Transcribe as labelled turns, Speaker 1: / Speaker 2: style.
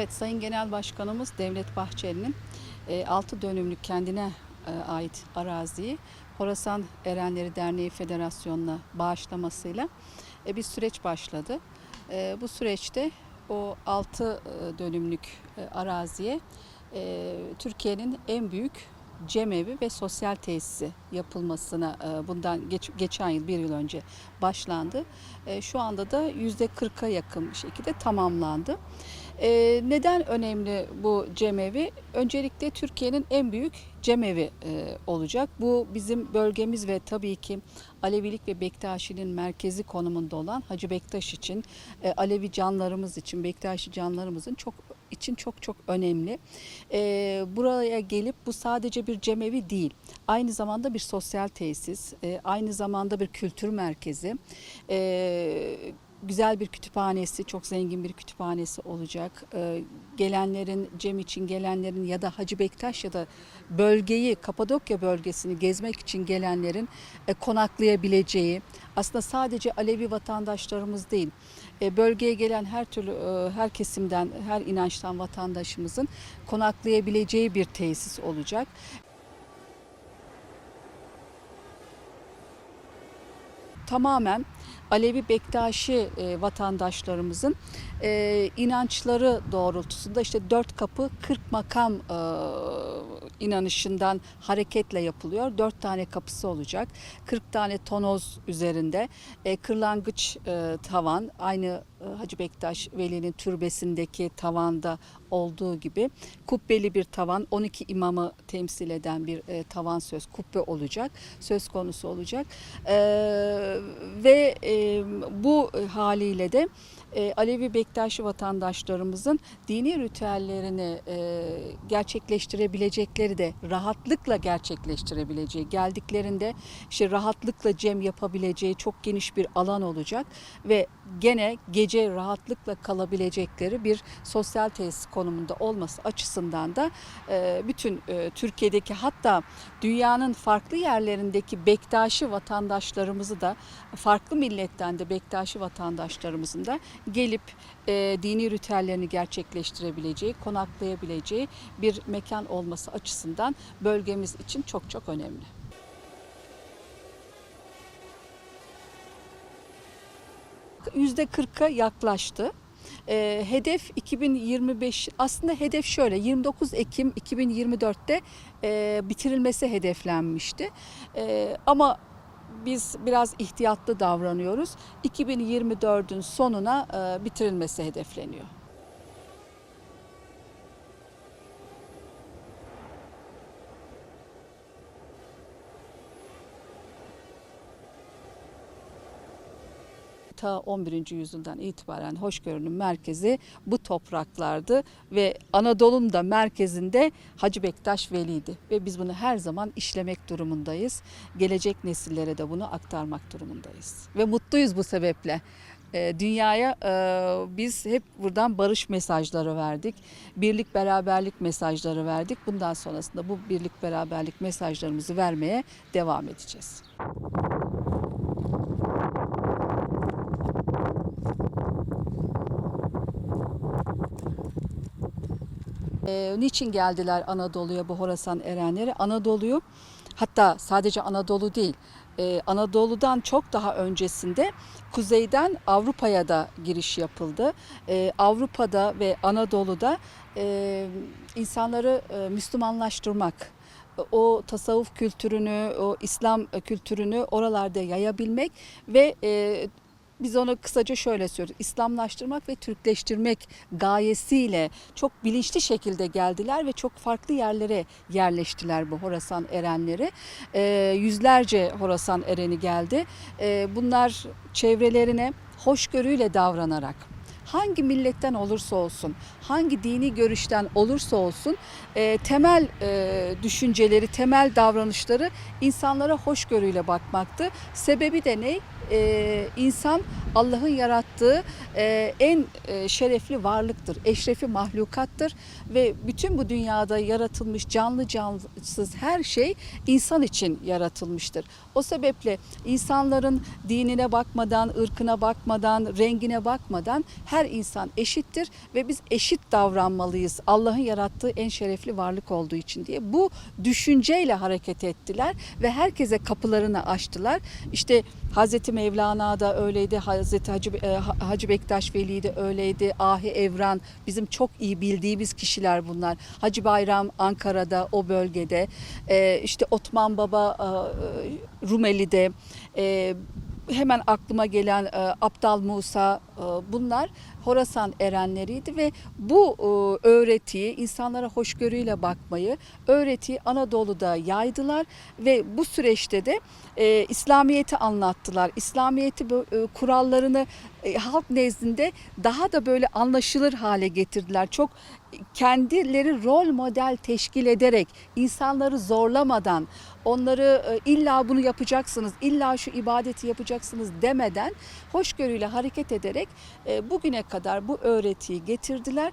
Speaker 1: Evet, Sayın Genel Başkanımız Devlet Bahçeli'nin 6 dönümlük kendine e, ait araziyi Horasan Erenleri Derneği Federasyonu'na bağışlamasıyla e, bir süreç başladı. E, Bu süreçte o 6 dönümlük e, araziye e, Türkiye'nin en büyük cemevi ve sosyal tesisi yapılmasına e, bundan geç, geçen yıl bir yıl önce başlandı. E, Şu anda da yüzde 40'a yakın bir şekilde tamamlandı. E, Neden önemli bu cemevi? Öncelikle Türkiye'nin en büyük cemevi e, olacak. Bu bizim bölgemiz ve tabii ki Alevilik ve Bektaşi'nin merkezi konumunda olan Hacı Bektaş için, e, Alevi canlarımız için, Bektaşi canlarımızın çok için çok çok önemli. E, buraya gelip bu sadece bir cemevi değil, aynı zamanda bir sosyal tesis, e, aynı zamanda bir kültür merkezi, e, güzel bir kütüphanesi, çok zengin bir kütüphanesi olacak. E, gelenlerin, Cem için gelenlerin ya da Hacı Bektaş ya da bölgeyi, Kapadokya bölgesini gezmek için gelenlerin e, konaklayabileceği, aslında sadece Alevi vatandaşlarımız değil, e, bölgeye gelen her türlü, e, her kesimden, her inançtan vatandaşımızın konaklayabileceği bir tesis olacak. Tamamen Alevi Bektaşi e, vatandaşlarımızın e, inançları doğrultusunda işte dört kapı 40 makam e, inanışından hareketle yapılıyor. Dört tane kapısı olacak. 40 tane tonoz üzerinde e, kırlangıç e, tavan aynı Hacı Bektaş Veli'nin türbesindeki tavanda olduğu gibi kubbeli bir tavan 12 imamı temsil eden bir e, tavan söz kubbe olacak söz konusu olacak. E, ve e, bu haliyle de e, Alevi Bektaşi vatandaşlarımızın dini ritüellerini e, gerçekleştirebilecekleri de rahatlıkla gerçekleştirebileceği geldiklerinde işte rahatlıkla cem yapabileceği çok geniş bir alan olacak ve gene gece rahatlıkla kalabilecekleri bir sosyal tesis konumunda olması açısından da e, bütün e, Türkiye'deki hatta dünyanın farklı yerlerindeki Bektaşi vatandaşlarımızı da farklı milletten de Bektaşi vatandaşlarımızın da gelip e, dini ritüellerini gerçekleştirebileceği, konaklayabileceği bir mekan olması açısından bölgemiz için çok çok önemli. Yüzde 40'a yaklaştı. E, hedef 2025 aslında hedef şöyle 29 Ekim 2024'te e, bitirilmesi hedeflenmişti. E, ama biz biraz ihtiyatlı davranıyoruz. 2024'ün sonuna e, bitirilmesi hedefleniyor. Ta 11. yüzyıldan itibaren hoşgörünün merkezi bu topraklardı ve Anadolu'nun da merkezinde Hacı Bektaş Veli'ydi ve biz bunu her zaman işlemek durumundayız. Gelecek nesillere de bunu aktarmak durumundayız ve mutluyuz bu sebeple. Ee, Dünyaya e, biz hep buradan barış mesajları verdik. Birlik beraberlik mesajları verdik. Bundan sonrasında bu birlik beraberlik mesajlarımızı vermeye devam edeceğiz. Ee, niçin geldiler Anadolu'ya bu Horasan erenleri? Anadolu'yu hatta sadece Anadolu değil e, Anadolu'dan çok daha öncesinde kuzeyden Avrupa'ya da giriş yapıldı. E, Avrupa'da ve Anadolu'da e, insanları e, Müslümanlaştırmak, o tasavvuf kültürünü, o İslam kültürünü oralarda yayabilmek ve e, biz onu kısaca şöyle söylüyoruz. İslamlaştırmak ve Türkleştirmek gayesiyle çok bilinçli şekilde geldiler ve çok farklı yerlere yerleştiler bu Horasan erenleri. E, yüzlerce Horasan ereni geldi. E, bunlar çevrelerine hoşgörüyle davranarak hangi milletten olursa olsun, hangi dini görüşten olursa olsun e, temel e, düşünceleri, temel davranışları insanlara hoşgörüyle bakmaktı. Sebebi de ne? E, insan Allah'ın yarattığı e, en e, şerefli varlıktır, eşrefi mahlukattır ve bütün bu dünyada yaratılmış canlı cansız her şey insan için yaratılmıştır. O sebeple insanların dinine bakmadan, ırkına bakmadan, rengine bakmadan her insan eşittir ve biz eşit davranmalıyız. Allah'ın yarattığı en şerefli varlık olduğu için diye bu düşünceyle hareket ettiler ve herkese kapılarını açtılar. İşte Hazreti Mevlana da öyleydi, Hazreti Hacı, e, Hacı Bektaş Veli de öyleydi, Ahi Evran. Bizim çok iyi bildiğimiz kişiler bunlar. Hacı Bayram Ankara'da o bölgede, e, işte Otman Baba e, Rumeli'de, hemen aklıma gelen Aptal Musa bunlar Horasan erenleriydi ve bu e, öğretiyi insanlara hoşgörüyle bakmayı öğretiyi Anadolu'da yaydılar ve bu süreçte de e, İslamiyet'i anlattılar. İslamiyet'i e, kurallarını halk nezdinde daha da böyle anlaşılır hale getirdiler. Çok kendileri rol model teşkil ederek insanları zorlamadan onları illa bunu yapacaksınız, illa şu ibadeti yapacaksınız demeden hoşgörüyle hareket ederek e, bugüne kadar bu öğretiyi getirdiler.